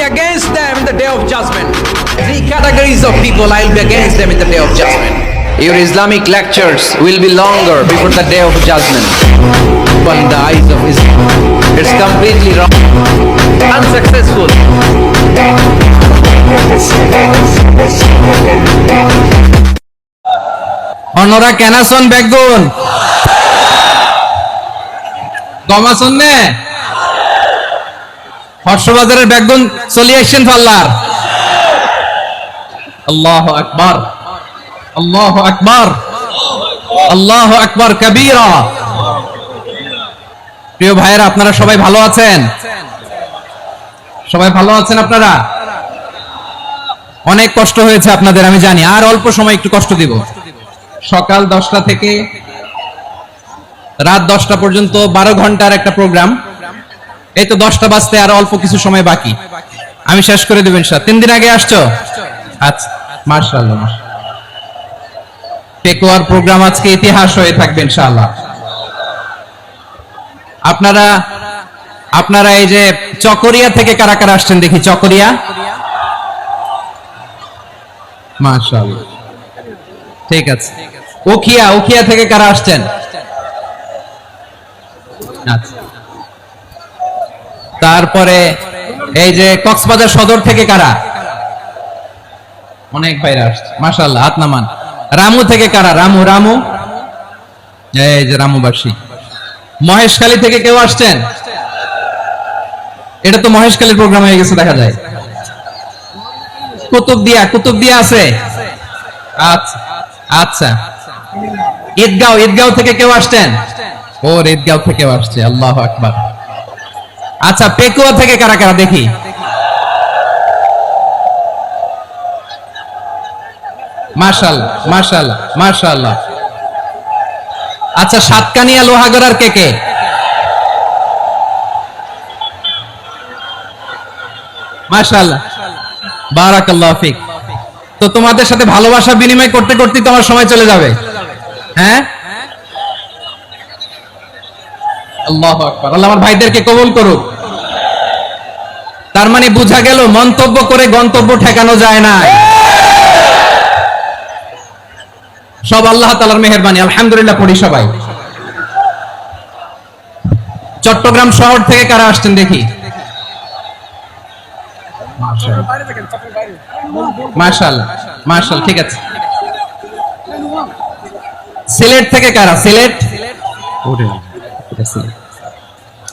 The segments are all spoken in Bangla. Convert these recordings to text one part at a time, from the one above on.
be against them in the day of judgment. Three categories of people I will be against them in the day of judgment. Your Islamic lectures will be longer before the day of judgment. But in the eyes of Islam, it's completely wrong. Unsuccessful. অনরা কেনাসন বেগুন গমাসন নে হর্ষবাজারের বেগুন চলে আসছেন পাল্লার। আল্লাহ আকবার। আল্লাহ আকবার। আল্লাহ আকবার কবিরা। প্রিয় ভাইয়েরা, আপনারা সবাই ভালো আছেন? সবাই ভালো আছেন আপনারা? অনেক কষ্ট হয়েছে আপনাদের, আমি জানি। আর অল্প সময় একটু কষ্ট দিব। সকাল দশটা থেকে রাত দশটা পর্যন্ত বারো ঘণ্টার একটা প্রোগ্রাম। এই তো দশটা বাজতে আর অল্প কিছু সময় বাকি। আমি শেষ করে দেবেন স্যার তিন দিন আগে আসছো? আচ্ছা মার্শাল পেকুয়ার প্রোগ্রাম আজকে ইতিহাস হয়ে থাকবে ইনশাআল্লাহ। আপনারা আপনারা এই যে চকরিয়া থেকে কারা কারা আসছেন দেখি, চকরিয়া? মাশাআল্লাহ। ঠিক আছে। উখিয়া উখিয়া থেকে কারা আসছেন? আচ্ছা। তারপরে এই যে কক্সবাজার সদর থেকে কারা? অনেক বাইরে আসছে, মাশাআল্লাহ, হাত নামান। রামু থেকে কারা? রামু রামু? এই যে রামুবাসী। মহেশখালী থেকে কেউ আসছেন? এটা তো মহেশখালীর প্রোগ্রাম হয়ে গেছে, দেখা যায়। কুতুবদিয়া কুতুবদিয়া আছে? আচ্ছা আচ্ছা। ঈদগাঁও ঈদগাঁও থেকে কেউ আসছেন? ও ঈদগাঁও থেকে আসছে, আল্লাহ আকবার। আচ্ছা পেকুয়া থেকে কারা কারা দেখি? মার্শাল মার্শাল মার্শাল্লাহ আচ্ছা সাতকানিয়া লোহাগড়ার কে কে? মার্শাল্লাহ বারাকাল্লাহ ফিক। তো তোমাদের সাথে ভালোবাসা বিনিময় করতে করতে তোমার সময় চলে যাবে। হ্যাঁ? আল্লাহ আকবার। আল্লাহ আমার ভাইদেরকে কবুল করুক। তার মানে বোঝা গেল মন্তব্য করে গন্তব্য ঠেকানো যায় না। সব আল্লাহ তালার মেহরবানি। আলহামদুলিল্লাহ পড়ি সবাই। চট্টগ্রাম শহর থেকে কারা আসছেন দেখি? মার্শাল মার্শাল ঠিক আছে। সিলেট থেকে কারা? সিলেট।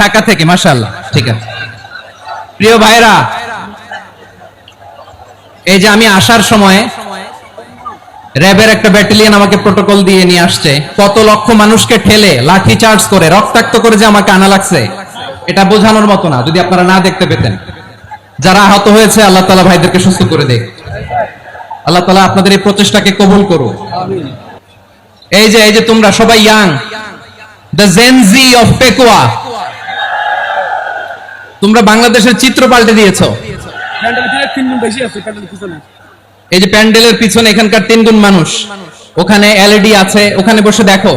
ঢাকা থেকে, মাশাআল্লাহ, ঠিক আছে। প্রিয় ভাইরা এই যে আমি আসার সময় র্যাবের একটা ব্যাটালিয়ন আমাকে প্রোটোকল দিয়ে নিয়ে আসছে। কত লক্ষ মানুষকে ঠেলে, লাঠি চার্জ করে, রক্তাক্ত করে যে আমাকে আনা লাগছে, এটা বোঝানোর মতো না, যদি আপনারা না দেখতে পেতেন। যারা আহত হয়েছে, আল্লাহ তালা ভাইদেরকে সুস্থ করে দেখ আল্লাহ তালা আপনাদের এই প্রচেষ্টাকে কবুল করুন এই যে এই যে তোমরা সবাই young the Gen Z of Pekua তোমরা বাংলাদেশের চিত্র পাল্টে দিয়েছ। এই যে প্যান্ডেলের পিছনে এখানকার তিন গুণ মানুষ ওখানে এলইডি আছে ওখানে বসে দেখো।